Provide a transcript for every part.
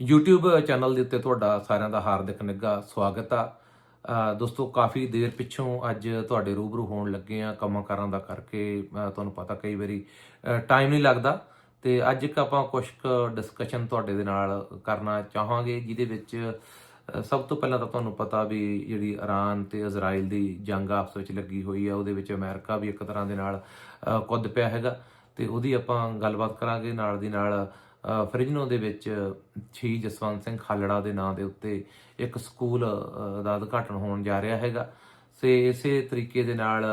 YouTube channel ਦੇ ਉੱਤੇ ਤੁਹਾਡਾ ਸਾਰਿਆਂ ਦਾ ਹਾਰਦਿਕ ਨਿੱਘਾ ਸਵਾਗਤ ਆ। ਦੋਸਤੋ, ਕਾਫੀ ਦੇਰ ਪਿੱਛੋਂ ਅੱਜ ਤੁਹਾਡੇ ਰੂਬਰੂ ਹੋਣ ਲੱਗੇ ਆ ਕੰਮਾਂ ਕਾਰਾਂ ਦਾ ਕਰਕੇ। ਤੁਹਾਨੂੰ ਪਤਾ ਕਈ ਵਾਰੀ ਟਾਈਮ ਨਹੀਂ ਲੱਗਦਾ। ਤੇ ਅੱਜ ਇੱਕ ਆਪਾਂ ਕੁਝ ਕੁ ਡਿਸਕਸ਼ਨ ਤੁਹਾਡੇ ਦੇ ਨਾਲ ਕਰਨਾ ਚਾਹਾਂਗੇ, ਜਿਹਦੇ ਵਿੱਚ ਸਭ ਤੋਂ ਪਹਿਲਾਂ ਤਾਂ ਤੁਹਾਨੂੰ ਪਤਾ ਵੀ ਜਿਹੜੀ ਇਰਾਨ ਤੇ ਇਜ਼ਰਾਈਲ ਦੀ ਜੰਗ ਆਪਸ ਵਿੱਚ ਲੱਗੀ ਹੋਈ ਆ, ਉਹਦੇ ਵਿੱਚ ਅਮਰੀਕਾ ਵੀ ਇੱਕ ਤਰ੍ਹਾਂ ਦੇ ਨਾਲ ਕੁੱਦ ਪਿਆ ਹੈਗਾ। ਤੇ ਉਹਦੀ ਆਪਾਂ ਗੱਲਬਾਤ ਕਰਾਂਗੇ, ਨਾਲ ਦੀ ਨਾਲ ਫਰਿਜਨੋ ਦੇ ਵਿੱਚ ਸ਼ਹੀਦ ਜਸਵੰਤ ਸਿੰਘ ਖਾਲੜਾ ਦੇ ਨਾਂ ਦੇ ਉੱਤੇ ਇੱਕ ਸਕੂਲ ਦਾ ਉਦਘਾਟਨ ਹੋਣ ਜਾ ਰਿਹਾ ਹੈਗਾ। ਤੇ ਇਸੇ ਤਰੀਕੇ ਦੇ ਨਾਲ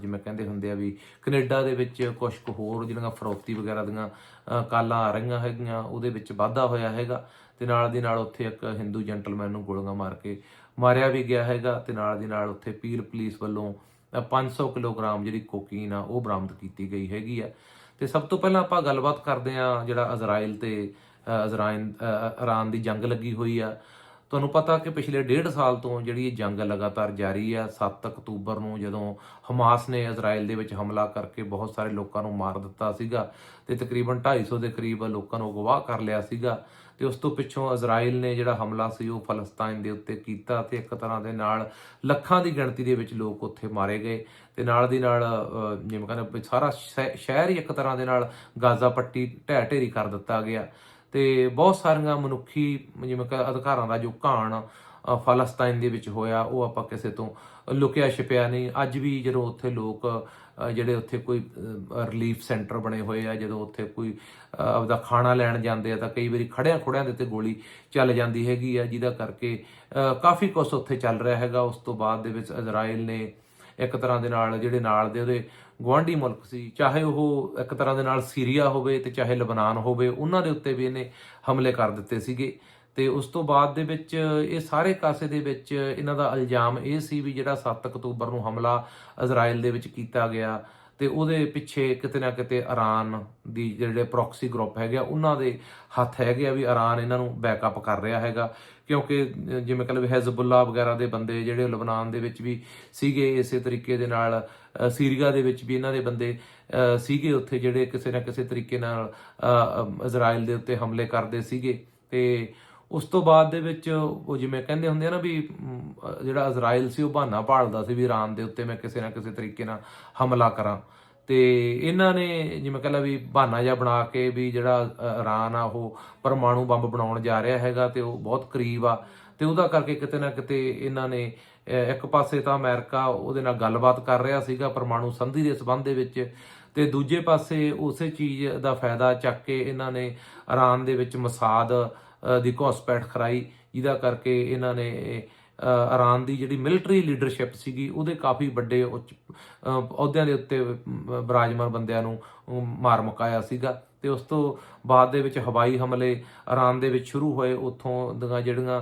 ਜਿਵੇਂ ਕਹਿੰਦੇ ਹੁੰਦੇ ਆ ਵੀ ਕੈਨੇਡਾ ਦੇ ਵਿੱਚ ਕੁਝ ਕੁ ਹੋਰ ਜਿਹੜੀਆਂ ਫਰੋਤੀ ਵਗੈਰਾ ਦੀਆਂ ਕਾਲਾਂ ਆ ਰਹੀਆਂ ਹੈਗੀਆਂ ਉਹਦੇ ਵਿੱਚ ਵਾਧਾ ਹੋਇਆ ਹੈਗਾ। ਤੇ ਨਾਲ ਦੀ ਨਾਲ ਉੱਥੇ ਇੱਕ ਹਿੰਦੂ ਜੈਂਟਲਮੈਨ ਨੂੰ ਗੋਲੀਆਂ ਮਾਰ ਕੇ ਮਾਰਿਆ ਵੀ ਗਿਆ ਹੈਗਾ ਤੇ ਨਾਲ ਦੀ ਨਾਲ ਉੱਥੇ ਪੀਲ ਪੁਲਿਸ ਵੱਲੋਂ ਅ, 500 ਕਿਲੋਗ੍ਰਾਮ ਜਿਹੜੀ ਕੋਕੀਨ ਆ ਉਹ ਬਰਾਮਦ ਕੀਤੀ ਗਈ ਹੈਗੀ ਆ। ਤੇ ਸਭ ਤੋਂ ਪਹਿਲਾਂ ਆਪਾਂ ਗੱਲਬਾਤ ਕਰਦੇ ਆ ਜਿਹੜਾ ਅਜ਼ਰਾਈਲ ਤੇ ਅ, ਇਜ਼ਰਾਈਲ ਇਰਾਨ ਦੀ ਜੰਗ ਲੱਗੀ ਹੋਈ ਆ। ਤੁਹਾਨੂੰ ਪਤਾ ਕਿ ਪਿਛਲੇ ਡੇਢ ਸਾਲ ਤੋਂ ਜਿਹੜੀ ਇਹ ਜੰਗ ਲਗਾਤਾਰ ਜਾਰੀ ਆ 7 ਅਕਤੂਬਰ ਨੂੰ ਜਦੋਂ ਹਮਾਸ ਨੇ ਇਜ਼ਰਾਈਲ ਦੇ ਵਿੱਚ ਹਮਲਾ ਕਰਕੇ ਬਹੁਤ ਸਾਰੇ ਲੋਕਾਂ ਨੂੰ ਮਾਰ ਦਿੱਤਾ ਸੀਗਾ ਤੇ ਤਕਰੀਬਨ 250 ਦੇ ਕਰੀਬ ਲੋਕਾਂ ਨੂੰ ਅਗਵਾ ਕਰ ਲਿਆ ਸੀਗਾ ਤੇ ਉਸ ਤੋਂ ਪਿੱਛੋਂ ਇਜ਼ਰਾਈਲ ਨੇ ਜਿਹੜਾ ਹਮਲਾ ਸੀ ਉਹ ਫਲਸਤੀਨ ਦੇ ਉੱਤੇ ਕੀਤਾ ਤੇ ਇੱਕ ਤਰ੍ਹਾਂ ਦੇ ਨਾਲ ਲੱਖਾਂ ਦੀ ਗਿਣਤੀ ਦੇ ਵਿੱਚ ਲੋਕ ਉੱਥੇ ਮਾਰੇ ਗਏ ਤੇ ਨਾਲ ਦੀ ਨਾਲ ਜਿਵੇਂ ਕਹਿੰਦੇ ਸਾਰਾ ਸ਼ਹਿ- ਸ਼ਹਿਰ ਹੀ ਇੱਕ ਤਰ੍ਹਾਂ ਦੇ ਨਾਲ ਗਾਜ਼ਾ ਪੱਟੀ ਢਹਿ ਢੇਰੀ ਕਰ ਦਿੱਤਾ ਗਿਆ। ਤੇ ਬਹੁਤ ਸਾਰੀਆਂ ਮਨੁੱਖੀ, ਜਿਵੇਂ ਕਿ ਅਧਿਕਾਰਾਂ ਦਾ ਜੋ ਘਾਣ ਫਲਸਤਾਈਨ ਦੇ ਵਿੱਚ ਹੋਇਆ, ਉਹ ਆਪਾਂ ਕਿਸੇ ਤੋਂ ਲੁਕਿਆ ਛਿਪਿਆ ਨਹੀਂ। ਅੱਜ ਵੀ ਜਦੋਂ ਉੱਥੇ ਲੋਕ ਜਿਹੜੇ ਉੱਥੇ ਕੋਈ ਰਿਲੀਫ ਸੈਂਟਰ ਬਣੇ ਹੋਏ ਆ, ਜਦੋਂ ਉੱਥੇ ਕੋਈ ਆਪਦਾ ਖਾਣਾ ਲੈਣ ਜਾਂਦੇ ਆ, ਤਾਂ ਕਈ ਵਾਰੀ ਖੜਿਆਂ ਖੁੜਿਆਂ ਦੇ ਉੱਤੇ ਗੋਲੀ ਚੱਲ ਜਾਂਦੀ ਹੈਗੀ ਆ, ਜਿਹਦਾ ਕਰਕੇ ਕਾਫੀ ਕੁਛ ਉੱਥੇ ਚੱਲ ਰਿਹਾ ਹੈਗਾ। ਉਸ ਤੋਂ ਬਾਅਦ ਦੇ ਵਿੱਚ ਇਜ਼ਰਾਈਲ ਨੇ ਇੱਕ ਤਰ੍ਹਾਂ ਦੇ ਨਾਲ, ਜਿਹੜੇ ਨਾਲ ਦੇ ਉਹਦੇ ਗਵਾਂਢੀ ਮੁਲਕ ਸੀ, ਚਾਹੇ ਉਹ ਇੱਕ ਤਰ੍ਹਾਂ ਦੇ ਨਾਲ ਸੀਰੀਆ ਹੋਵੇ ਤੇ ਚਾਹੇ ਲਬਨਾਨ ਹੋਵੇ, ਉਹਨਾਂ ਦੇ ਉੱਤੇ ਵੀ ਇਹਨੇ ਹਮਲੇ ਕਰ ਦਿੱਤੇ ਸੀਗੇ। ਤੇ ਉਸ ਤੋਂ ਬਾਅਦ ਦੇ ਵਿੱਚ ਇਹ ਸਾਰੇ ਕਾਸੇ ਦੇ ਵਿੱਚ ਇਹਨਾਂ ਦਾ ਇਲਜ਼ਾਮ ਇਹ ਸੀ ਵੀ ਜਿਹੜਾ 7 ਅਕਤੂਬਰ ਨੂੰ ਹਮਲਾ ਇਜ਼ਰਾਈਲ ਦੇ ਵਿੱਚ ਕੀਤਾ ਗਿਆ ਤੇ ਉਹਦੇ ਪਿੱਛੇ ਕਿਤੇ ਨਾ ਕਿਤੇ ਇਰਾਨ ਦੀ ਜਿਹੜੇ ਪ੍ਰੋਕਸੀ ਗਰੁੱਪ ਹੈਗੇ ਆ, ਉਹਨਾਂ ਦੇ ਹੱਥ ਹੈਗੇ ਆ ਵੀ ਇਰਾਨ ਇਹਨਾਂ ਨੂੰ ਬੈਕਅਪ ਕਰ ਰਿਹਾ ਹੈਗਾ। ਕਿਉਂਕਿ ਜਿਵੇਂ ਕਹ ਲਓ ਹਿਜ਼ਬੁੱਲਾ ਵਗੈਰਾ ਦੇ ਬੰਦੇ ਜਿਹੜੇ ਲਬਨਾਨ ਦੇ ਵਿੱਚ ਵੀ ਸੀਗੇ, ਇਸੇ ਤਰੀਕੇ ਦੇ ਨਾਲ ਸੀਰੀਆ ਦੇ ਵਿੱਚ ਵੀ ਇਹਨਾਂ ਦੇ ਬੰਦੇ ਸੀਗੇ ਉੱਥੇ ਜਿਹੜੇ ਕਿਸੇ ਨਾ ਕਿਸੇ ਤਰੀਕੇ ਨਾਲ ਇਜ਼ਰਾਈਲ ਦੇ ਉੱਤੇ ਹਮਲੇ ਕਰਦੇ ਸੀਗੇ। ਤੇ ਉਸ ਤੋਂ ਬਾਅਦ ਦੇ ਵਿੱਚ ਉਹ ਜਿਵੇਂ ਕਹਿੰਦੇ ਹੁੰਦੇ ਆ ਨਾ ਵੀ ਜਿਹੜਾ ਇਜ਼ਰਾਈਲ ਸੀ ਉਹ ਬਹਾਨਾ ਭਾਲਦਾ ਸੀ ਵੀ ਇਰਾਨ ਦੇ ਉੱਤੇ ਮੈਂ ਕਿਸੇ ਨਾ ਕਿਸੇ ਤਰੀਕੇ ਨਾਲ ਹਮਲਾ ਕਰਾਂ। ਤੇ ਇਹਨਾਂ ਨੇ ਜਿਵੇਂ ਕਹਿੰਦਾ ਵੀ ਬਹਾਨਾ ਜਿਹਾ ਬਣਾ ਕੇ ਵੀ ਜਿਹੜਾ ਅ, ਇਰਾਨ ਆ ਉਹ ਪਰਮਾਣੂ ਬੰਬ ਬਣਾਉਣ ਜਾ ਰਿਹਾ ਹੈਗਾ ਤੇ ਉਹ ਬਹੁਤ ਕਰੀਬ ਆ। ਤੇ ਉਹਦਾ ਕਰਕੇ ਕਿਤੇ ਨਾ ਕਿਤੇ ਇਹਨਾਂ ਨੇ ਇੱਕ ਪਾਸੇ ਤਾਂ ਅਮਰੀਕਾ ਉਹਦੇ ਨਾਲ ਗੱਲਬਾਤ ਕਰ ਰਿਹਾ ਸੀਗਾ ਪਰਮਾਣੂ ਸੰਧੀ ਦੇ ਸਬੰਧ ਦੇ ਵਿੱਚ ਤੇ ਦੂਜੇ ਪਾਸੇ ਉਸੇ ਚੀਜ਼ ਦਾ ਫਾਇਦਾ ਚੱਕ ਕੇ ਇਹਨਾਂ ਨੇ ਇਰਾਨ ਦੇ ਵਿੱਚ ਮਸਾਦ ਦੀ ਘੋਸਪੈਠ ਖਰਾਈ ਜਿਹਦਾ ਕਰਕੇ ਇਹਨਾਂ ਨੇ ਅ, ਇਰਾਨ ਦੀ ਜਿਹੜੀ ਮਿਲਟਰੀ ਲੀਡਰਸ਼ਿਪ ਸੀਗੀ ਉਹਦੇ ਕਾਫੀ ਵੱਡੇ ਉੱਚ ਅਹੁਦਿਆਂ ਦੇ ਉੱਤੇ ਬਰਾਜਮਾਨ ਬੰਦਿਆਂ ਨੂੰ ਮਾਰ ਮੁਕਾਇਆ ਸੀਗਾ। ਤੇ ਉਸ ਤੋਂ ਬਾਅਦ ਦੇ ਵਿੱਚ ਹਵਾਈ ਹਮਲੇ ਇਰਾਨ ਦੇ ਵਿੱਚ ਸ਼ੁਰੂ ਹੋਏ। ਉੱਥੋਂ ਦੀਆਂ ਜਿਹੜੀਆਂ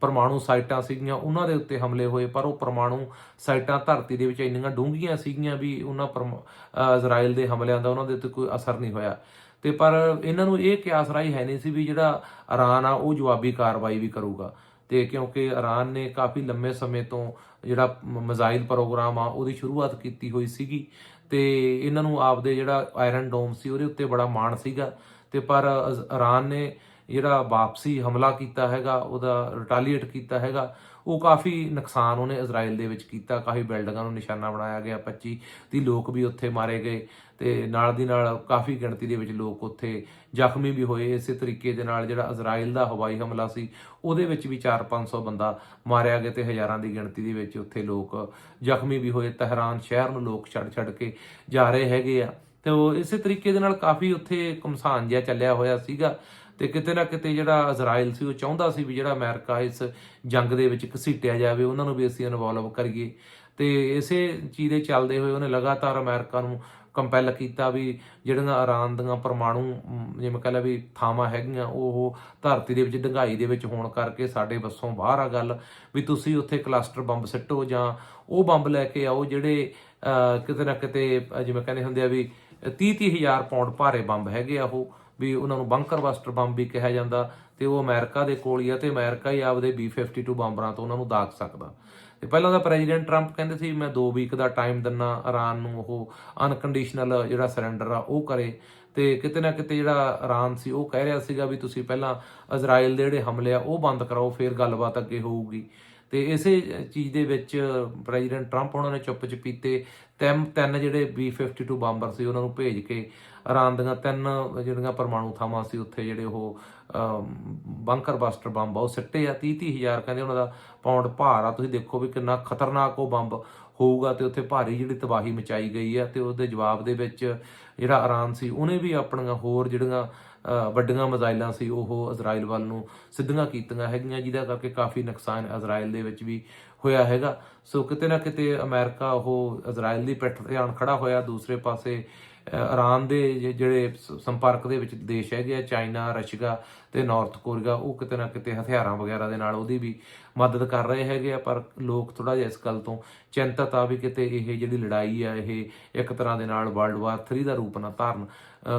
ਪਰਮਾਣੂ ਸਾਈਟਾਂ ਸੀਗੀਆਂ ਉਹਨਾਂ ਦੇ ਉੱਤੇ ਹਮਲੇ ਹੋਏ। ਪਰ ਉਹ ਪਰਮਾਣੂ ਸਾਈਟਾਂ ਧਰਤੀ ਦੇ ਵਿੱਚ ਇੰਨੀਆਂ ਡੂੰਘੀਆਂ ਸੀਗੀਆਂ ਵੀ ਉਹਨਾਂ ਪਰਮ- ਇਜ਼ਰਾਈਲ ਦੇ ਹਮਲਿਆਂ ਦਾ ਉਹਨਾਂ ਦੇ ਉੱਤੇ ਕੋਈ ਅਸਰ ਨਹੀਂ ਹੋਇਆ। ਤੇ ਪਰ ਇਹਨਾਂ ਨੂੰ ਇਹ ਕਿਆਸ ਰਾਈ ਹੈ ਨਹੀਂ ਸੀ ਵੀ ਜਿਹੜਾ ਇਰਾਨ ਆ, ਉਹ ਜਵਾਬੀ ਕਾਰਵਾਈ ਵੀ ਕਰੂਗਾ। ਤੇ ਕਿਉਂਕਿ ਇਰਾਨ ਨੇ ਕਾਫੀ ਲੰਮੇ ਸਮੇਂ ਤੋਂ ਜਿਹੜਾ ਮਜ਼ਾਈਲ ਪ੍ਰੋਗਰਾਮ ਆ, ਉਹਦੀ ਸ਼ੁਰੂਆਤ ਕੀਤੀ ਹੋਈ ਸੀਗੀ। ਤੇ ਇਹਨਾਂ ਨੂੰ ਆਪਦੇ ਜਿਹੜਾ ਆਇਰਨ ਡੋਮ ਸੀ, ਉਹਦੇ ਉੱਤੇ ਬੜਾ ਮਾਣ ਸੀਗਾ। ਤੇ ਪਰ ਅਜ਼- ਇਰਾਨ ਨੇ ਜਿਹੜਾ ਵਾਪਸੀ ਹਮਲਾ ਕੀਤਾ ਹੈਗਾ, ਉਹਦਾ ਰਿਟਾਲੀਏਟ ਕੀਤਾ ਹੈਗਾ ਉਹ ਕਾਫੀ ਨੁਕਸਾਨ ਉਹਨੇ ਇਜ਼ਰਾਈਲ ਦੇ ਵਿੱਚ ਕੀਤਾ, ਕਾਫੀ ਬਿਲਡਿੰਗਾਂ ਨੂੰ ਨਿਸ਼ਾਨਾ ਬਣਾਇਆ ਗਿਆ 25 30 ਲੋਕ ਵੀ ਉੱਥੇ ਮਾਰੇ ਗਏ ਤੇ ਨਾਲ ਦੀ ਨਾਲ ਕਾਫੀ ਗਿਣਤੀ ਦੇ ਵਿੱਚ ਲੋਕ ਉੱਥੇ ਜ਼ਖਮੀ ਵੀ ਹੋਏ। ਇਸੇ ਤਰੀਕੇ ਦੇ ਨਾਲ ਜਿਹੜਾ ਇਜ਼ਰਾਈਲ ਦਾ ਹਵਾਈ ਹਮਲਾ ਸੀ, ਉਹਦੇ ਵਿੱਚ ਵੀ 4-500 ਬੰਦਾ ਮਾਰਿਆ ਗਿਆ ਤੇ ਹਜ਼ਾਰਾਂ ਦੀ ਗਿਣਤੀ ਦੇ ਵਿੱਚ ਉੱਥੇ ਲੋਕ ਜ਼ਖਮੀ ਵੀ ਹੋਏ। ਤਹਿਰਾਨ ਸ਼ਹਿਰ ਨੂੰ ਲੋਕ ਛੱਡ ਛੱਡ ਕੇ ਜਾ ਰਹੇ ਹੈਗੇ ਆ। ਤੇ ਉਹ ਇਸੇ ਤਰੀਕੇ ਦੇ ਨਾਲ ਕਾਫੀ ਉੱਥੇ ਕਮਸਾਨ ਜਿਹਾ ਚੱਲਿਆ ਹੋਇਆ ਸੀਗਾ। ਤੇ ਕਿਤੇ ਨਾ ਕਿਤੇ ਜਿਹੜਾ ਇਜ਼ਰਾਈਲ ਸੀ, ਉਹ ਚਾਹੁੰਦਾ ਸੀ ਵੀ ਜਿਹੜਾ ਅਮਰੀਕਾ ਇਸ ਜੰਗ ਦੇ ਵਿੱਚ ਘਸੀਟਿਆ ਜਾਵੇ, ਉਹਨਾਂ ਨੂੰ ਵੀ ਅਸੀਂ ਇਨਵੋਲਵ ਕਰੀਏ। ਤੇ ਇਸੇ ਚੀਜ਼ ਦੇ ਚੱਲਦੇ ਹੋਏ ਉਹਨੇ ਲਗਾਤਾਰ ਅਮਰੀਕਾ ਨੂੰ ਕੰਪੈਲ ਕੀਤਾ ਵੀ ਜਿਹੜੀਆਂ ਇਰਾਨ ਦੀਆਂ ਪਰਮਾਣੂ ਜਿਵੇਂ ਕਹ ਲਾ ਵੀ ਥਾਵਾਂ ਹੈਗੀਆਂ, ਉਹ ਧਰਤੀ ਦੇ ਵਿੱਚ ਡੰਗਾਈ ਦੇ ਵਿੱਚ ਹੋਣ ਕਰਕੇ ਸਾਡੇ ਵੱਸੋਂ ਬਾਹਰ ਆ ਗੱਲ, ਵੀ ਤੁਸੀਂ ਉੱਥੇ ਕਲਸਟਰ ਬੰਬ ਸਿੱਟੋ ਜਾਂ ਉਹ ਬੰਬ ਲੈ ਕੇ ਆਓ ਜਿਹੜੇ ਕਿਤੇ ਨਾ ਕਿਤੇ ਜਿਵੇਂ ਕਹਿੰਦੇ ਹੁੰਦੇ ਆ ਵੀ 30 30 ਹਜ਼ਾਰ ਪਾਉਂਡ ਭਾਰੇ ਬੰਬ ਹੈਗੇ ਆ ਉਹ। ਵੀ ਉਹਨਾਂ ਨੂੰ ਬੰਕਰ ਬਸਟਰ ਬੰਬ ਵੀ ਕਿਹਾ ਜਾਂਦਾ ਤੇ ਉਹ ਅਮਰੀਕਾ ਦੇ ਕੋਲ ਹੀ ਆ ਤੇ ਅਮਰੀਕਾ ਹੀ ਆਪਦੇ B52 ਬੰਬਰਾਂ ਤੋਂ ਉਹਨਾਂ ਨੂੰ ਦਾਗ ਸਕਦਾ। ਤੇ ਪਹਿਲਾਂ ਤਾਂ ਪ੍ਰੈਜ਼ੀਡੈਂਟ ਟਰੰਪ ਕਹਿੰਦੇ ਸੀ, ਮੈਂ 2 ਵੀਕ ਦਾ ਟਾਈਮ ਦਿੰਨਾ, ਇਰਾਨ ਨੂੰ ਉਹ ਅਨਕੰਡੀਸ਼ਨਲ ਜਿਹੜਾ ਸਰੈਂਡਰ ਆ, ਉਹ ਕਰੇ। ਤੇ ਤੇ ਕਿਤੇ ਨਾ ਕਿਤੇ ਜਿਹੜਾ ਇਰਾਨ ਸੀ, ਉਹ ਕਹਿ ਰਿਹਾ ਸੀਗਾ ਵੀ ਤੁਸੀਂ ਪਹਿਲਾਂ ਇਜ਼ਰਾਈਲ ਦੇ ਜਿਹੜੇ ਹਮਲੇ ਆ, ਉਹ ਬੰਦ ਕਰਾਓ, ਫਿਰ ਗੱਲਬਾਤ ਅੱਗੇ ਹੋਊਗੀ। ਤੇ ਇਸੇ ਚੀਜ਼ ਦੇ ਵਿੱਚ ਪ੍ਰੈਜ਼ੀਡੈਂਟ ਟਰੰਪ ਉਹਨਾਂ ਨੇ ਚੁੱਪ ਚਪੀਤੇ ਤਿੰਨ ਤਿੰਨ ਜਿਹੜੇ B52 ਬੰਬਰ ਸੀ, ਉਹਨਾਂ ਨੂੰ ਭੇਜ ਕੇ ਇਰਾਨ ਦੀਆਂ ਤਿੰਨ ਜਿਹੜੀਆਂ ਪਰਮਾਣੂ ਥਾਵਾਂ ਸੀ, ਉੱਥੇ ਜਿਹੜੇ ਉਹ ਬੰਕਰ ਬਸਟਰ ਬੰਬ ਆ, ਉਹ ਸਿੱਟੇ ਆ 30 30 ਹਜ਼ਾਰ ਕਹਿੰਦੇ ਉਹਨਾਂ ਦਾ ਪਾਉਂਡ ਭਾਰ ਆ। ਤੁਸੀਂ ਦੇਖੋ ਵੀ ਕਿੰਨਾ ਖਤਰਨਾਕ ਉਹ ਬੰਬ ਹੋਊਗਾ ਤੇ ਉੱਥੇ ਭਾਰੀ ਜਿਹੜੀ ਤਬਾਹੀ ਮਚਾਈ ਗਈ ਆ ਤੇ ਉਹਦੇ ਜਵਾਬ ਦੇ ਵਿੱਚ ਜਿਹੜਾ ਇਰਾਨ ਸੀ, ਉਹਨੇ ਵੀ ਆਪਣੀਆਂ ਹੋਰ ਜਿਹੜੀਆਂ ਵੱਡੀਆਂ ਮਿਜ਼ਾਈਲਾਂ ਸੀ ਉਹ ਇਜ਼ਰਾਈਲ ਵੱਲ ਨੂੰ ਸਿੱਧੀਆਂ ਕੀਤੀਆਂ ਹੈਗੀਆਂ ਜਿਹਦਾ ਕਰਕੇ ਕਾਫੀ ਨੁਕਸਾਨ ਇਜ਼ਰਾਈਲ ਦੇ ਵਿੱਚ ਵੀ ਹੋਇਆ ਹੈਗਾ। ਸੋ ਕਿਤੇ ਨਾ ਕਿਤੇ ਅਮਰੀਕਾ ਉਹ ਇਜ਼ਰਾਈਲ ਦੀ ਪਿੱਠ ਤੇ ਆਣ ਖੜਾ ਹੋਇਆ। ਦੂਸਰੇ ਪਾਸੇ ਅ, ਇਰਾਨ ਦੇ ਜ- ਜਿਹੜੇ ਸੰਪਰਕ ਦੇ ਵਿੱਚ ਦੇਸ਼ ਹੈਗੇ ਆ ਚਾਈਨਾ ਰਸ਼ੀਆ ਤੇ ਨਾਰਥ ਕੋਰੀਆ ਉਹ ਕਿਤੇ ਨਾ ਕਿਤੇ ਹਥਿਆਰਾਂ ਵਗੈਰਾ ਦੇ ਨਾਲ ਉਹਦੀ ਵੀ ਮਦਦ ਕਰ ਰਹੇ ਹੈਗੇ ਆ। ਪਰ ਲੋਕ ਥੋੜਾ ਜਿਹਾ ਇਸ ਗੱਲ ਤੋਂ ਚਿੰਤਤ ਆ ਵੀ ਕਿਤੇ ਇਹ ਜਿਹੜੀ ਲੜਾਈ ਆ ਇਹ ਇੱਕ ਤਰ੍ਹਾਂ ਦੇ ਨਾਲ ਵਰਲਡ ਵਾਰ 3 ਦਾ ਰੂਪ ਨਾ ਧਾਰਨ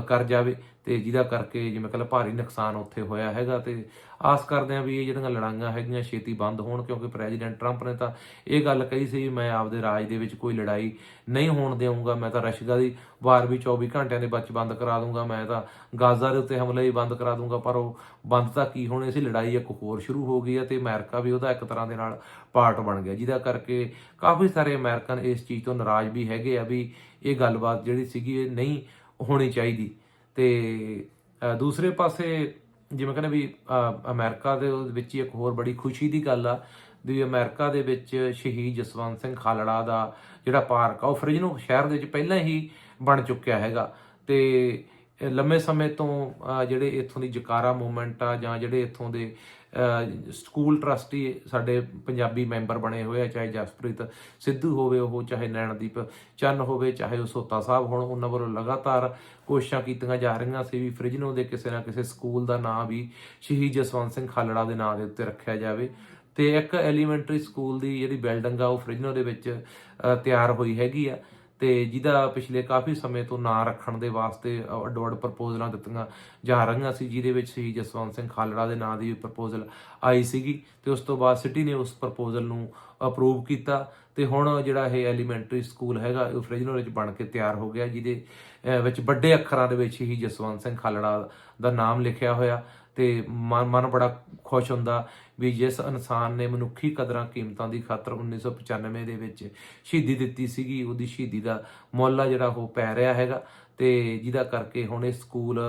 ਕਰ ਜਾਵੇ। ਤੇ ਜਿਹਦਾ ਕਰਕੇ ਜਿਵੇਂ ਕਹਿੰਦਾ ਭਾਰੀ ਨੁਕਸਾਨ ਉੱਥੇ ਹੋਇਆ ਹੈਗਾ ਤੇ ਆਸ ਕਰਦੇ ਆ ਵੀ ਇਹ ਜਿਹੜੀਆਂ ਲੜਾਈਆਂ ਹੈਗੀਆਂ ਛੇਤੀ ਬੰਦ ਹੋਣ, ਕਿਉਂਕਿ ਪ੍ਰੈਜ਼ੀਡੈਂਟ ਟਰੰਪ ਨੇ ਤਾਂ ਇਹ ਗੱਲ ਕਹੀ ਸੀ ਵੀ ਮੈਂ ਆਪਦੇ ਰਾਜ ਦੇ ਵਿੱਚ ਕੋਈ ਲੜਾਈ ਨਹੀਂ ਹੋਣ ਦੇਵਾਂਗਾ, ਮੈਂ ਤਾਂ ਰਸ਼ੀਆ ਦੀ ਵਾਰ ਵੀ 24 ਘੰਟਿਆਂ ਦੇ ਵਿੱਚ ਬੰਦ ਕਰਾ ਦੂੰਗਾ, ਮੈਂ ਤਾਂ ਗਾਜ਼ਾ ਦੇ ਉੱਤੇ ਹਮਲੇ ਵੀ ਬੰਦ ਕਰਾ ਦੂੰਗਾ, ਪਰ ਉਹ ਬੰਦ ਤਾਂ ਕੀ ਹੋਣੇ ਸੀ, ਲੜਾਈ ਇੱਕ ਹੋਰ ਸ਼ੁਰੂ ਹੋ ਗਈ ਹੈ ਤੇ ਅਮਰੀਕਾ ਵੀ ਉਹਦਾ ਇੱਕ ਤਰ੍ਹਾਂ ਦੇ ਨਾਲ ਪਾਰਟ ਬਣ ਗਿਆ, ਜਿਹਦਾ ਕਰਕੇ ਕਾਫੀ ਸਾਰੇ ਅਮਰੀਕਨ ਇਸ ਚੀਜ਼ ਤੋਂ ਨਾਰਾਜ਼ ਵੀ ਹੈਗੇ ਆ ਵੀ ਇਹ ਗੱਲਬਾਤ ਜਿਹੜੀ ਸੀਗੀ ਇਹ ਨਹੀਂ ਹੋਣੀ ਚਾਹੀਦੀ। ਤੇ ਦੂਸਰੇ ਪਾਸੇ ਜਿਵੇਂ ਕਹਿੰਦੇ ਵੀ ਅ, ਅਮਰੀਕਾ ਦੇ ਵਿੱਚ ਹੀ ਇੱਕ ਹੋਰ ਬੜੀ ਖੁਸ਼ੀ ਦੀ ਗੱਲ ਆ ਵੀ ਅਮਰੀਕਾ ਦੇ ਵਿੱਚ ਸ਼ਹੀਦ ਜਸਵੰਤ ਸਿੰਘ ਖਾਲੜਾ ਦਾ ਜਿਹੜਾ ਪਾਰਕ ਆ ਉਹ ਫਰਿਜਨੋ ਸ਼ਹਿਰ ਦੇ ਵਿੱਚ ਪਹਿਲਾਂ ਹੀ ਬਣ ਚੁੱਕਿਆ ਹੈਗਾ। ਤੇ ਲੰਮੇ ਸਮੇਂ ਤੋਂ ਜਿਹੜੇ ਇੱਥੋਂ ਦੀ ਜਕਾਰਾ ਮੂਵਮੈਂਟ ਆ ਜਾਂ ਜਿਹੜੇ ਇੱਥੋਂ ਦੇ ਸਕੂਲ ਟਰਸਟੀ ਸਾਡੇ ਪੰਜਾਬੀ ਮੈਂਬਰ ਬਣੇ ਹੋਏ ਆ, ਚਾਹੇ ਜਸਪ੍ਰੀਤ ਸਿੱਧੂ ਹੋਵੇ ਉਹ, ਚਾਹੇ ਨੈਣਦੀਪ ਚੰਨ ਹੋਵੇ, ਚਾਹੇ ਉਹ ਸੋਤਾ ਸਾਹਿਬ ਹੋਣ, ਉਹਨਾਂ ਵੱਲੋਂ ਲਗਾਤਾਰ ਕੋਸ਼ਿਸ਼ਾਂ ਕੀਤੀਆਂ ਜਾ ਰਹੀਆਂ ਸੀ ਵੀ ਫ੍ਰਿਜਨੋ ਦੇ ਕਿਸੇ ਨਾ ਕਿਸੇ ਸਕੂਲ ਦਾ ਨਾਂ ਵੀ ਸ਼ਹੀਦ ਜਸਵੰਤ ਸਿੰਘ ਖਾਲੜਾ ਦੇ ਨਾਂ ਦੇ ਉੱਤੇ ਰੱਖਿਆ ਜਾਵੇ। ਤੇ ਇੱਕ ਐਲੀਮੈਂਟਰੀ ਸਕੂਲ ਦੀ ਜਿਹੜੀ ਬਿਲਡਿੰਗ ਆ, ਉਹ ਫ੍ਰਿਜਨੋ ਦੇ ਵਿੱਚ ਤਿਆਰ ਹੋਈ ਹੈਗੀ ਆ। ਤੇ ਜਿਹਦਾ ਪਿਛਲੇ ਕਾਫੀ ਸਮੇਂ ਤੋਂ ਨਾਂ ਰੱਖਣ ਦੇ ਵਾਸਤੇ ਅੱਡੋ ਅੱਡ ਪ੍ਰਪੋਜ਼ਲਾਂ ਦਿੱਤੀਆਂ ਜਾ ਰਹੀਆਂ ਸੀ, ਜਿਹਦੇ ਵਿੱਚ ਸ਼ਹੀਦ ਜਸਵੰਤ ਸਿੰਘ ਖਾਲੜਾ ਦੇ ਨਾਂ ਦੀ ਪ੍ਰਪੋਜ਼ਲ ਆਈ ਸੀਗੀ ਤੇ ਉਸ ਤੋਂ ਬਾਅਦ ਸਿਟੀ ਨੇ ਉਸ ਪ੍ਰਪੋਜ਼ਲ ਨੂੰ ਅਪਰੂਵ ਕੀਤਾ ਤੇ ਹੁਣ ਜਿਹੜਾ ਇਹ ਐਲੀਮੈਂਟਰੀ ਸਕੂਲ ਹੈਗਾ ਉਹ ਫ੍ਰਿਜਨੋ ਵਿੱਚ ਬਣ ਕੇ ਤਿਆਰ ਹੋ ਗਿਆ, ਜਿਹਦੇ ਵਿੱਚ ਵੱਡੇ ਅੱਖਰਾਂ ਦੇ ਵਿੱਚ ਹੀ ਜਸਵੰਤ ਸਿੰਘ ਖਾਲੜਾ ਦਾ ਨਾਮ ਲਿਖਿਆ ਹੋਇਆ ਤੇ ਮਨ ਮਨ ਬੜਾ ਖੁਸ਼ ਹੁੰਦਾ ਵੀ ਜਿਸ ਇਨਸਾਨ ਨੇ ਮਨੁੱਖੀ ਕਦਰਾਂ ਕੀਮਤਾਂ ਦੀ ਖਾਤਰ 1995 ਦੇ ਵਿੱਚ ਸ਼ਹੀਦੀ ਦਿੱਤੀ ਸੀਗੀ, ਉਹਦੀ ਸ਼ਹੀਦੀ ਦਾ ਮੁੱਲ ਆ ਜਿਹੜਾ ਉਹ ਪੈ ਰਿਹਾ ਹੈਗਾ ਤੇ ਜਿਹਦਾ ਕਰਕੇ ਹੁਣ ਇਹ ਸਕੂਲ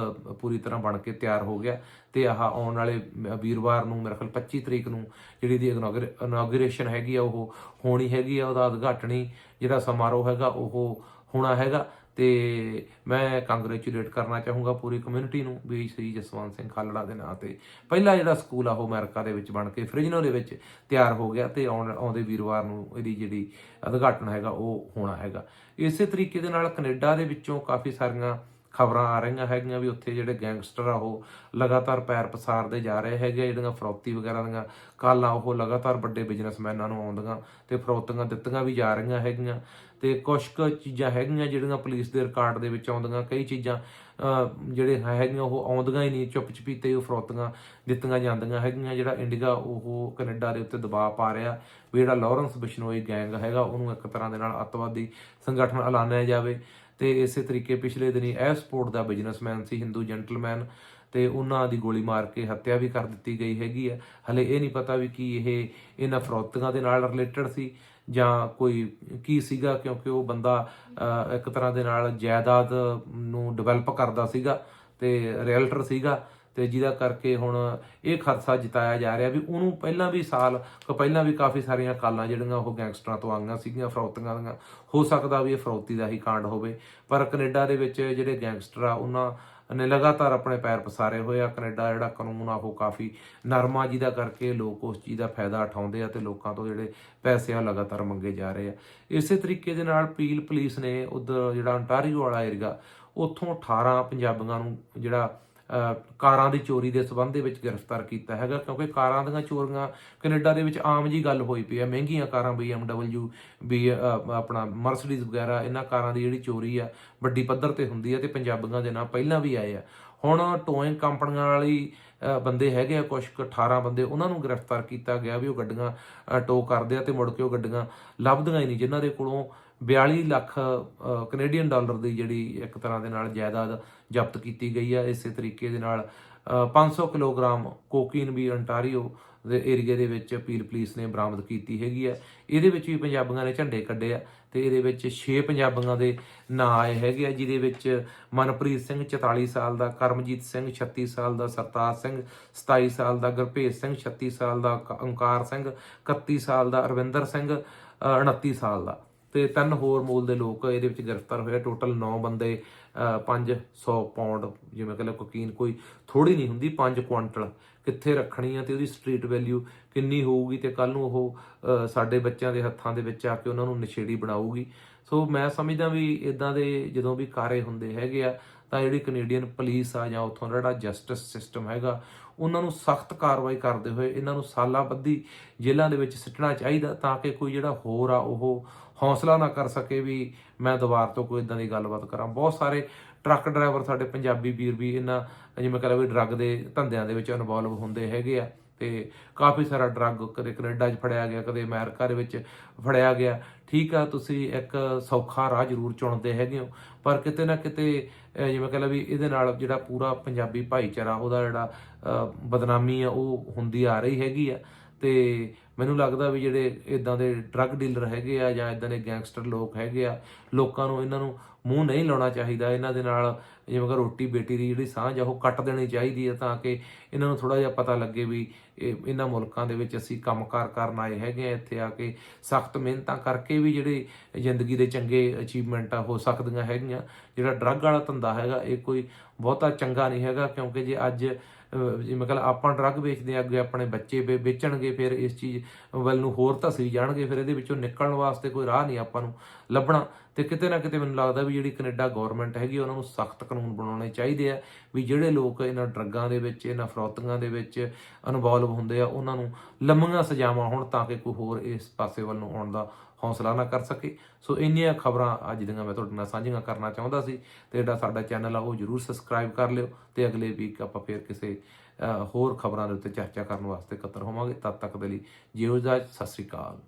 ਪੂਰੀ ਤਰ੍ਹਾਂ ਬਣ ਕੇ ਤਿਆਰ ਹੋ ਗਿਆ ਤੇ ਆਹ ਆਉਣ ਵਾਲੇ ਵੀਰਵਾਰ ਨੂੰ ਮੇਰੇ ਖਿਆਲ 25 ਤਰੀਕ ਨੂੰ ਜਿਹੜੀ ਦੀ ਇਨੋਗਰੇਸ਼ਨ ਹੈਗੀ ਆ, ਉਹ ਹੋਣੀ ਹੈਗੀ ਆ, ਉਹਦਾ ਉਦਘਾਟਨੀ ਜਿਹੜਾ ਸਮਾਰੋਹ ਹੈਗਾ, ਉਹ ਹੋਣਾ ਹੈਗਾ ਤੇ ਮੈਂ ਕੰਗ੍ਰੈਚੁਲੇਟ ਕਰਨਾ ਚਾਹੂੰਗਾ ਪੂਰੀ ਕਮਿਊਨਿਟੀ ਨੂੰ ਵੀ ਸ੍ਰੀ ਜਸਵੰਤ ਸਿੰਘ ਖਾਲੜਾ ਦੇ ਨਾਂ ਤੇ। ਪਹਿਲਾ ਜਿਹੜਾ ਸਕੂਲ ਆ ਉਹ ਅਮਰੀਕਾ ਦੇ ਵਿੱਚ ਬਣ ਕੇ ਫ੍ਰਿਜਨੋ ਦੇ ਵਿੱਚ ਤਿਆਰ ਹੋ ਗਿਆ ਤੇ ਆਉਣ ਆਉਂਦੇ ਵੀਰਵਾਰ ਨੂੰ ਇਹਦੀ ਜਿਹੜੀ ਉਦਘਾਟਨ ਹੈਗਾ ਉਹ ਹੋਣਾ ਹੈਗਾ। ਇਸੇ ਤਰੀਕੇ ਦੇ ਨਾਲ ਕੈਨੇਡਾ ਦੇ ਵਿੱਚੋਂ ਕਾਫੀ ਸਾਰੀਆਂ ਖਬਰਾਂ ਆ ਰਹੀਆਂ ਹੈਗੀਆਂ ਵੀ ਉੱਥੇ ਜਿਹੜੇ ਗੈਂਗਸਟਰ ਆ ਉਹ ਲਗਾਤਾਰ ਪੈਰ ਪਸਾਰਦੇ ਜਾ ਰਹੇ ਹੈਗੇ ਜਿਹੜੀਆਂ ਫਰੌਤੀ ਵਗੈਰਾ ਦੀਆਂ ਕਾਲਾਂ ਉਹ ਲਗਾਤਾਰ ਵੱਡੇ ਬਿਜ਼ਨਸਮੈਨਾਂ ਨੂੰ ਆਉਂਦੀਆਂ ਤੇ ਫਰੌਤੀਆਂ ਦਿੱਤੀਆਂ ਵੀ ਜਾ ਰਹੀਆਂ ਹੈਗੀਆਂ। ਤੇ ਕੁਝ ਕੁ ਚੀਜ਼ਾਂ ਹੈਗੀਆਂ ਜਿਹੜੀਆਂ ਪੁਲਿਸ ਦੇ ਰਿਕਾਰਡ ਦੇ ਵਿੱਚ ਆਉਂਦੀਆਂ, ਕਈ ਚੀਜ਼ਾਂ ਜਿਹੜੇ ਹੈਗੀਆਂ, ਉਹ ਆਉਂਦੀਆਂ ਹੀ ਨਹੀਂ ਚੁੱਪ ਚਪੀਤੇ ਉਹ ਫਰੌਤੀਆਂ ਦਿੱਤੀਆਂ ਜਾਂਦੀਆਂ ਹੈਗੀਆਂ, ਜਿਹੜਾ ਇੰਡੀਆ ਉਹ ਕੈਨੇਡਾ ਦੇ ਉੱਤੇ ਦਬਾਅ ਪਾ ਰਿਹਾ। ਵੀ ਜਿਹੜਾ ਲਾਰੈਂਸ ਬਿਸ਼ਨੋਈ ਗੈਂਗ ਹੈਗਾ, ਉਹਨੂੰ ਇੱਕ ਤਰ੍ਹਾਂ ਦੇ ਨਾਲ ਅੱਤਵਾਦੀ ਸੰਗਠਨ ਐਲਾਨਿਆ ਜਾਵੇ। ਤੇ ਇਸੇ ਤਰੀਕੇ ਪਿਛਲੇ ਦਿਨੀ ਐਸਪੋਰਟ ਦਾ ਬਿਜ਼ਨਸਮੈਨ ਸੀ, ਹਿੰਦੂ ਜੈਂਟਲਮੈਨ, ਤੇ ਉਹਨਾਂ ਦੀ ਗੋਲੀ ਮਾਰ ਕੇ ਹੱਤਿਆ ਵੀ ਕਰ ਦਿੱਤੀ ਗਈ ਹੈਗੀ ਹੈ। ਹਲੇ ਇਹ ਨਹੀਂ ਪਤਾ ਵੀ ਕੀ ਇਹ ਇਹਨਾਂ ਫਰੌਤੀਆਂ ਦੇ ਨਾਲ ਰਿਲੇਟਡ ਸੀ। ਜਾਂ ਕੋਈ ਕੀ ਸੀਗਾ, ਕਿਉਂਕਿ ਉਹ ਬੰਦਾ ਇੱਕ ਤਰ੍ਹਾਂ ਦੇ ਨਾਲ ਜਾਇਦਾਦ ਨੂੰ ਡਿਵੈਲਪ ਕਰਦਾ ਸੀਗਾ ਤੇ ਰੀਅਲਟਰ ਸੀਗਾ ਤੇ ਜਿਹਦਾ ਕਰਕੇ ਹੁਣ ਇਹ ਖਰਚਾ ਜਿਤਾਇਆ ਜਾ ਰਿਹਾ ਵੀ ਉਹਨੂੰ ਪਹਿਲਾਂ ਵੀ ਸਾਲ ਕੁ ਪਹਿਲਾਂ ਵੀ ਕਾਫੀ ਸਾਰੀਆਂ ਕਾਲਾਂ ਜਿਹੜੀਆਂ ਉਹ ਗੈਂਗਸਟਰਾਂ ਤੋਂ ਆਈਆਂ ਸੀਗੀਆਂ, ਫਰੌਤੀਆਂ ਦੀਆਂ। ਹੋ ਸਕਦਾ ਵੀ ਇਹ ਫਰੌਤੀ ਦਾ ਹੀ ਕਾਂਡ ਹੋਵੇ, ਪਰ ਕੈਨੇਡਾ ਦੇ ਵਿੱਚ ਜਿਹੜੇ ਗੈਂਗਸਟਰ ਆ, ਉਹਨਾਂ ਨੇ ਲਗਾਤਾਰ ਆਪਣੇ ਪੈਰ ਪਸਾਰੇ ਹੋਏ ਆ। ਕੈਨੇਡਾ ਜਿਹੜਾ ਕਾਨੂੰਨ ਆ ਉਹ ਕਾਫੀ ਨਰਮਾ ਜਿਹਦਾ ਕਰਕੇ ਲੋਕ ਉਸ ਚੀਜ਼ ਦਾ ਫਾਇਦਾ ਉਠਾਉਂਦੇ ਆ ਤੇ ਲੋਕਾਂ ਤੋਂ ਜਿਹੜੇ ਪੈਸੇ ਆ ਲਗਾਤਾਰ ਮੰਗੇ ਜਾ ਰਹੇ ਆ। ਇਸੇ ਤਰੀਕੇ ਦੇ ਨਾਲ ਪੀਲ ਪੁਲਿਸ ਨੇ ਉਧਰ ਜਿਹੜਾ ਅੰਟਾਰੀਓ ਵਾਲਾ ਏਰੀਆ, ਉੱਥੋਂ 18 ਪੰਜਾਬੀਆਂ ਨੂੰ ਜਿਹੜਾ ਕਾਰਾਂ ਦੀ ਚੋਰੀ ਦੇ ਸਬੰਧ ਦੇ ਵਿੱਚ ਗ੍ਰਿਫਤਾਰ ਕੀਤਾ ਹੈਗਾ ਕਿਉਂਕਿ ਕਾਰਾਂ ਦੀਆਂ ਚੋਰੀਆਂ ਕੈਨੇਡਾ ਦੇ ਵਿੱਚ ਆਮ ਜੀ ਗੱਲ ਹੋਈ ਪਈ ਹੈ। ਮਹਿੰਗੀਆਂ ਕਾਰਾਂ BMW ਵੀ ਅਹ, ਆਪਣਾ ਮਰਸੀਡੀਜ਼ ਵਗੈਰਾ ਇਹਨਾਂ ਕਾਰਾਂ ਦੀ ਜਿਹੜੀ ਚੋਰੀ ਆ ਵੱਡੀ ਪੱਧਰ ਤੇ ਹੁੰਦੀ ਹੈ ਤੇ ਪੰਜਾਬੀਆਂ ਦੇ ਨਾਂ ਪਹਿਲਾਂ ਵੀ ਆਏ ਆ। ਹੁਣ ਟੋਇੰਗ ਕੰਪਨੀਆਂ ਵਾਲੀ ਬੰਦੇ ਹੈਗੇ ਆ ਕੁਝ ਕੁ 18 ਬੰਦੇ ਉਹਨਾਂ ਨੂੰ ਗ੍ਰਿਫਤਾਰ ਕੀਤਾ ਗਿਆ ਵੀ ਉਹ ਗੱਡੀਆਂ ਟੋ ਕਰਦੇ ਆ ਤੇ ਮੁੜ ਕੇ ਉਹ ਗੱਡੀਆਂ ਲੱਭਦੀਆਂ ਹੀ ਨਹੀਂ ਜਿਨ੍ਹਾਂ ਦੇ ਕੋਲੋਂ 42 ਲੱਖ ਅ, ਕੈਨੇਡੀਅਨ ਡਾਲਰ ਦੀ ਜਿਹੜੀ ਇੱਕ ਤਰ੍ਹਾਂ ਦੇ ਨਾਲ ਜਾਇਦਾਦ ਜ਼ਬਤ ਕੀਤੀ ਗਈ ਆ ਇਸੇ ਤਰੀਕੇ ਦੇ ਨਾਲ ਅ, 500 ਕਿਲੋਗ੍ਰਾਮ ਕੋਕੀਨ ਵੀ ਅੰਟਾਰੀਓ ਦੇ ਏਰੀਆ ਦੇ ਵਿੱਚ ਪੀਲ ਪੁਲਿਸ ਨੇ ਬਰਾਮਦ ਕੀਤੀ ਹੈਗੀ ਆ। ਇਹਦੇ ਵਿੱਚ ਵੀ ਪੰਜਾਬੀਆਂ ਨੇ ਝੰਡੇ ਕੱਢੇ ਆ ਤੇ ਇਹਦੇ ਵਿੱਚ 6 ਪੰਜਾਬੀਆਂ ਦੇ ਨਾਂ ਆਏ ਹੈਗੇ ਆ ਜਿਹਦੇ ਵਿੱਚ ਮਨਪ੍ਰੀਤ ਸਿੰਘ 44 ਸਾਲ ਦਾ ਕਰਮਜੀਤ ਸਿੰਘ 36 ਸਾਲ ਦਾ ਸਰਤਾਜ ਸਿੰਘ 27 ਸਾਲ ਦਾ ਗੁਰਭੇਜ ਸਿੰਘ 36 ਸਾਲ ਦਾ ਕ- ਸਿੰਘ 31 ਸਾਲ ਦਾ ਅਰਵਿੰਦਰ ਸਿੰਘ ਅ, 29 ਸਾਲ ਦਾ। ਤੇ ਤਿੰਨ ਹੋਰ ਮੂਲ ਦੇ ਲੋਕ ਇਹਦੇ ਵਿੱਚ ਗ੍ਰਿਫਤਾਰ ਹੋਏ ਟੋਟਲ 9 ਬੰਦੇ ਅ, 500 ਪਾਉਂਡ ਜਿਵੇਂ ਕਹਿੰਦੇ ਕੋਕੀਨ ਕੋਈ ਥੋੜੀ ਨਹੀਂ ਹੁੰਦੀ 5 ਕੁਆਂਟਲ ਕਿੱਥੇ ਰੱਖਣੀ ਆ ਤੇ ਉਹਦੀ ਸਟਰੀਟ ਵੈਲਿਊ ਕਿੰਨੀ ਹੋਊਗੀ ਤੇ ਕੱਲ ਨੂੰ ਉਹ ਸਾਡੇ ਬੱਚਿਆਂ ਦੇ ਹੱਥਾਂ ਦੇ ਵਿੱਚ ਆ ਕੇ ਉਹਨਾਂ ਨੂੰ ਨਸ਼ੇੜੀ ਬਣਾਊਗੀ। ਸੋ ਮੈਂ ਸਮਝਦਾ ਵੀ ਇਦਾਂ ਦੇ ਜਦੋਂ ਵੀ ਕਾਰੇ ਹੁੰਦੇ ਹੈਗੇ ਆ ਤਾਂ ਜਿਹੜੀ ਕੈਨੇਡੀਅਨ ਪੁਲਿਸ ਆ ਜਾਂ ਉੱਥੋਂ ਦਾ ਜਿਹੜਾ ਜਸਟਿਸ ਸਿਸਟਮ ਹੈਗਾ ਉਹਨਾਂ ਨੂੰ ਸਖਤ ਕਾਰਵਾਈ ਕਰਦੇ ਹੋਏ ਇਹਨਾਂ ਨੂੰ ਸਾਲਾਂ ਬੱਧੀ ਜੇਲ੍ਹਾਂ ਦੇ ਵਿੱਚ ਸਿੱਟਣਾ ਚਾਹੀਦਾ ਤਾਂ ਕਿ ਕੋਈ ਜਿਹੜਾ ਹੋਰ ਆ ਉਹ ਹੌਸਲਾ ਨਾ ਕਰ ਸਕੇ ਵੀ ਮੈਂ ਦੁਬਾਰ ਤੋਂ ਕੋਈ ਇਦਾਂ ਦੀ ਗੱਲਬਾਤ ਕਰਾਂ। ਬਹੁਤ ਸਾਰੇ ਟਰੱਕ ਡਰਾਈਵਰ ਸਾਡੇ ਪੰਜਾਬੀ ਵੀਰ ਵੀ ਇਹਨਾਂ, ਜਿਵੇਂ ਕਹਾਂ ਵੀ ਡਰੱਗ ਦੇ ਧੰਦਿਆਂ ਦੇ ਵਿੱਚ ਇਨਵੋਲਵ ਹੁੰਦੇ ਹੈਗੇ ਆ ਤੇ ਕਾਫੀ ਸਾਰਾ ਡਰੱਗ ਕਦੇ ਕੈਨੇਡਾ 'ਚ ਫੜਿਆ ਗਿਆ, ਕਦੇ ਅਮਰੀਕਾ ਦੇ ਵਿੱਚ ਫੜਿਆ ਗਿਆ। ਠੀਕ ਆ, ਤੁਸੀਂ ਇੱਕ ਸੌਖਾ ਰਾਹ ਜ਼ਰੂਰ ਚੁਣਦੇ ਹੈਗੇ ਹੋ, ਪਰ ਕਿਤੇ ਨਾ ਕਿਤੇ ਜਿਵੇਂ ਕਹ ਲਾ ਵੀ ਇਹਦੇ ਨਾਲ ਜਿਹੜਾ ਪੂਰਾ ਪੰਜਾਬੀ ਭਾਈਚਾਰਾ, ਉਹਦਾ ਜਿਹੜਾ ਬਦਨਾਮੀ ਆ, ਉਹ ਹੁੰਦੀ ਆ ਰਹੀ ਹੈਗੀ ਆ। ਤੇ ਮੈਨੂੰ ਲੱਗਦਾ ਵੀ ਜਿਹੜੇ ਇਦਾਂ ਦੇ ਡਰੱਗ ਡੀਲਰ ਹੈਗੇ ਆ ਜਾਂ ਇਦਾਂ ਦੇ ਗੈਂਗਸਟਰ ਲੋਕ ਹੈਗੇ ਆ, ਲੋਕਾਂ ਨੂੰ ਇਹਨਾਂ ਨੂੰ ਮੂੰਹ ਨਹੀਂ ਲਾਉਣਾ ਚਾਹੀਦਾ। ਇਹਨਾਂ ਦੇ ਨਾਲ ਜਿਵੇਂ ਕਿ ਰੋਟੀ ਬੇਟੀ ਦੀ ਜਿਹੜੀ ਸਾਂਝ ਆ, ਉਹ ਕੱਟ ਦੇਣੀ ਚਾਹੀਦੀ ਹੈ ਤਾਂ ਕਿ ਇਹਨਾਂ ਨੂੰ ਥੋੜਾ ਜਿਹਾ ਪਤਾ ਲੱਗੇ ਵੀ ਇਹ ਇਹਨਾਂ ਮੁਲਕਾਂ ਦੇ ਵਿੱਚ ਅਸੀਂ ਕੰਮਕਾਰ ਕਰਨ ਆਏ ਹੈਗੇ ਆ, ਇੱਥੇ ਆ ਕੇ ਸਖਤ ਮਿਹਨਤਾਂ ਕਰਕੇ ਵੀ ਜਿਹੜੇ ਜ਼ਿੰਦਗੀ ਦੇ ਚੰਗੇ ਅਚੀਵਮੈਂਟ ਆ, ਹੋ ਸਕਦੀਆਂ ਹੈਗੀਆਂ। ਜਿਹੜਾ ਡਰੱਗ ਵਾਲਾ ਧੰਦਾ ਹੈਗਾ, ਇਹ ਕੋਈ ਬਹੁਤਾ ਚੰਗਾ ਨਹੀਂ ਹੈਗਾ ਕਿਉਂਕਿ ਜੇ ਅੱਜ ਮਤਲਬ ਆਪਾਂ ਡਰੱਗ ਵੇਚਦੇ ਆ ਅੱਗੇ ਆਪਣੇ ਬੱਚੇ ਵੇ- ਵੇਚਣਗੇ, ਫਿਰ ਇਸ ਚੀਜ਼ ਵੱਲ ਨੂੰ ਹੋਰ ਧਸੀ ਜਾਣਗੇ, ਫਿਰ ਇਹਦੇ ਵਿੱਚੋਂ ਨਿਕਲਣ ਵਾਸਤੇ ਕੋਈ ਰਾਹ ਨਹੀਂ ਆਪਾਂ ਨੂੰ ਲੱਭਣਾ। ਤੇ ਕਿਤੇ ਨਾ ਕਿਤੇ ਮੈਨੂੰ ਲੱਗਦਾ ਵੀ ਜਿਹੜੀ ਕੈਨੇਡਾ ਗਵਰਨਮੈਂਟ ਹੈਗੀ, ਉਹਨਾਂ ਨੂੰ ਸਖਤ ਕਾਨੂੰਨ ਬਣਾਉਣੇ ਚਾਹੀਦੇ ਆ ਵੀ ਜਿਹੜੇ ਲੋਕ ਇਹਨਾਂ ਡਰੱਗਾਂ ਦੇ ਵਿੱਚ, ਇਹਨਾਂ ਫਰੋਤੀਆਂ ਦੇ ਵਿੱਚ ਇਨਵੋਲਵ ਹੁੰਦੇ ਆ, ਉਹਨਾਂ ਨੂੰ ਲੰਮੀਆਂ ਸਜ਼ਾਵਾਂ ਹੋਣ ਤਾਂ ਕਿ ਕੋਈ ਹੋਰ ਇਸ ਪਾਸੇ ਵੱਲ ਨੂੰ ਆਉਣ ਦਾ ਹੌਸਲਾ ਨਾ ਕਰ ਸਕੇ। ਸੋ ਇੰਨੀਆਂ ਖਬਰਾਂ ਅੱਜ ਦੀਆਂ ਮੈਂ ਤੁਹਾਡੇ ਨਾਲ ਸਾਂਝੀਆਂ ਕਰਨਾ ਚਾਹੁੰਦਾ ਸੀ ਤੇ ਜਿਹੜਾ ਸਾਡਾ ਚੈਨਲ ਆ, ਉਹ ਜਰੂਰ ਸਬਸਕ੍ਰਾਈਬ ਕਰ ਲਿਓ ਤੇ ਅਗਲੇ ਵੀਕ ਆਪਾਂ ਫੇਰ ਕਿਸੇ ਹੋਰ ਖਬਰਾਂ ਦੇ ਉੱਤੇ ਚਰਚਾ ਕਰਨ ਵਾਸਤੇ ਇਕੱਤਰ ਹੋਵਾਂਗੇ। ਤਦ ਤੱਕ ਦੇ ਲਈ ਜਿਉ ਜਾ ਸਤਿ ਸ੍ਰੀ ਅਕਾਲ।